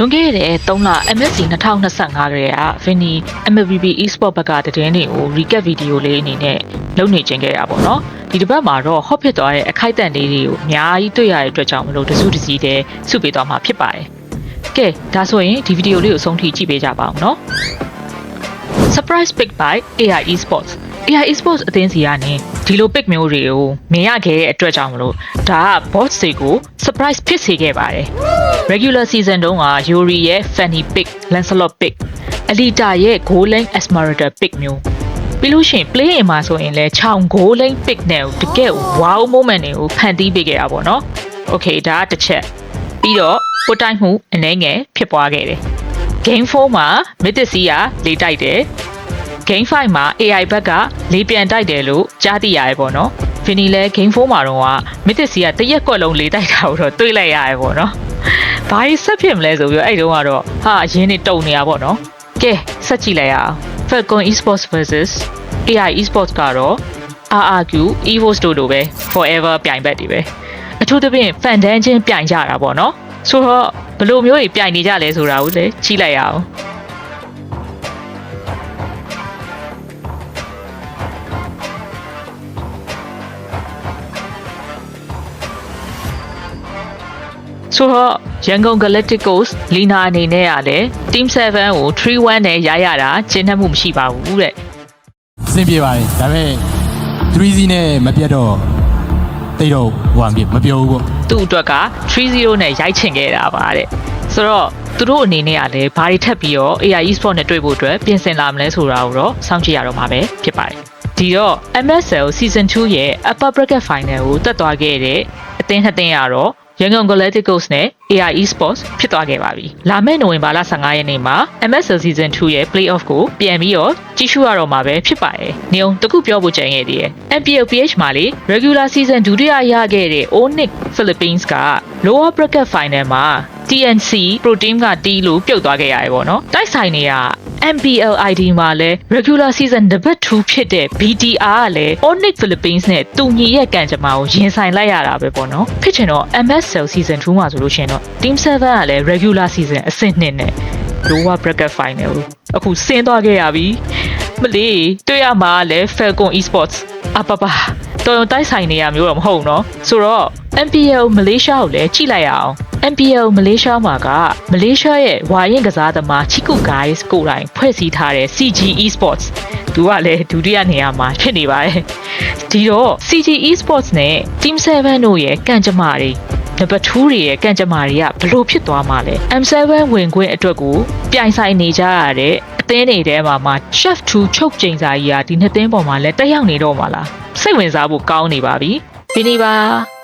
လွန်ခဲ့တဲ့3လ MSC 2025ကလေးက Vinny MVB Esport ဘက်ကတည်င်းတွေကို recap video လေးအနေနဲ့လုပ်နေခြင်းခဲ့တာပေါ့နော်ဒီတစ်ပတ်မှာတော့ hot ဖြစ်သွားတဲ့အခိုက်အတန့်လေးတွေကိုအများကြီးတွေ့ရတဲ့အတွက်ကြောင့်မလို့တစုတစည်းတည်းစုပေးသွားမှာဖြစ်ပါတယ်ကဲဒါဆိုရင်ဒီဗီဒီယိုလေးကိုအဆုံးထိကြည့်ပေးကြပါအောင်နော် surprise pick by AI Esports AI Esports အသင်းစီကနေဒီလို pick မျိုးတွေကိုမြင်ရခဲ့တဲ့အတွက်ကြောင့်မလို့ဒါက bots တွေကို surprise ဖြစ်စေခဲ့ပါတယ် regular season တုန်းက Yuri ရဲ့ Fanny pick Lancelot pick Alita ရဲ့ Goal Lane Esmeralda pick မျိုးပြီးလို့ရှိရင် play in မှာဆိုရင်လည်းခြောင် goal lane pick နဲ့ကိုတကယ် wow moment တွေကိုဖန်တီးပေးခဲ့တာပေါ့နော် okay ဒါကတစ်ချက်ပြီးတော့ပို့တိုက်မှုအနှဲငယ်ဖြစ်ပွားခဲ့တယ် game 4မှာ Mythic ကလေတိုက်တယ် Game 5မှာ AI ဘက်ကလေးပြန်တိုက်တယ်လို့ကြားသိရတယ်ပေါ့နော်။ Vinny လဲ Game 4မှာတော့က Mythic ကတရက်ကွက်လုံးလေးတိုက်တာကိုတော့တွေးလိုက်ရတယ်ပေါ့နော်။ဘာကြီးဆက်ဖြစ်မလဲဆိုပြီးတော့အဲ့တုန်းကတော့ဟာအရင်နေတုံနေတာပေါ့နော်။ကဲဆက်ကြည့်လိုက်ရအောင်။ Falcon Esports versus AI Esports ကတော့ RRQ EVOS တို့လိုပဲ forever ပြိုင်ဘက်တွေပဲ။အထူးသဖြင့် fan တန်းချင်းပြိုင်ကြတာပေါ့နော်။ဆိုတော့ဘယ်လိုမျိုးတွေပြိုင်နေကြလဲဆိုတာကိုလည်းကြည့်လိုက်ရအောင်။ ဆိုတော့ရန်ကုန် Galacticos လီနာအနေနဲ့ကလည်း Team 7ကို3-1နဲ့ရရတာကျင်းနှက်မှုမရှိပါဘူးတဲ့အဆင်ပြေပါတယ်ဒါပေမဲ့ 3C နဲ့မပြတ်တော့တိတ်တော့ဟိုအမပြောဘူးပေါ့သူ့အတွက်က3-0နဲ့ရိုက်ချင်ခဲ့တာပါတဲ့ဆိုတော့သူတို့အနေနဲ့ကလည်းဘာတွေထပ်ပြီးတော့ AI Esport နဲ့တွေ့ဖို့အတွက်ပြင်ဆင်လာမလဲဆိုတာကိုတော့စောင့်ကြည့်ရတော့မှာပဲဖြစ်ပါတယ်ဒီတော့ MSL Season 2ရဲ့ Upper Bracket Final ကိုတက်သွားခဲ့တဲ့အသင်းနှစ်သင်းကတော့ ရန်ကုန် Galacticos နဲ့ AI Esports ဖြစ်သွားခဲ့ပါပြီ။လာမယ့်နိုဝင်ဘာလ15ရက်နေ့မှာ MSL Season 2ရဲ့ Playoff ကိုပြန်ပြီးတော့ကြီးစုရတော့မှာပဲဖြစ်ပါတယ်။နေအောင်တခုပြောဖို့ကြံခဲ့သေးတယ်။ MPLPH မှာလေ Regular Season ဒုတိယရခဲ့တဲ့ Onyx Philippines က Lower Bracket Final မှာ TNC Pro Team ကတီးလို့ပြုတ်သွားခဲ့ရတယ်ပေါ့နော်။တိုက်ဆိုင်တွေက MPLID မှာလည်း regular season တပတ်2ဖြစ်တဲ့ BTR ကလည်း Onyx Philippines နဲ့တူညီရဲ့ကံကြမ္မာကိုရင်ဆိုင်လိုက်ရတာပဲပေါ့နော်ဖြစ်ချင်တော့ MSL season 2မှာဆိုလို့ရှိရင်တော့ Team 7ကလည်း regular season အဆင့်2နဲ့ lower bracket final အခုဆင်းသွားခဲ့ရပြီမလေးတွေ့ရမှာလည်း Falcon Esports အပပတော်ရုံတိုက်ဆိုင်နေရမျိုးတော့မဟုတ်နော်ဆိုတော့ MPL မလေးရှားကိုလည်းကြည့်လိုက်ရအောင် MPL မလေးရှားမှာကမလေးရှားရဲ့ဝါရင်ကစားသမား Chiku Guys ကိုယ်တိုင်ဖွဲ့စည်းထားတဲ့ CG Esports သူကလည်းဒုတိယနေရာမှာဖြစ်နေပါတယ်ဒီတော့ CG Esports နဲ့ Team 7တို့ရဲ့ကံကြမ္မာတွေနံပါတ်2တွေရဲ့ကံကြမ္မာတွေကဘလို့ဖြစ်သွားမှာလဲ M7 ဝင်ခွင့်အတွက်ကိုပြိုင်ဆိုင်နေကြရတဲ့အသင်းတွေထဲမှာမှ Chef 2ချုပ်ကျိန်စာကြီးကဒီနှစ်သင်းပေါ်မှာလည်းတက်ရောက်နေတော့မှာလားစိတ်ဝင်စားဖို့ကောင်းနေပါပြီဒီနေ့ပါ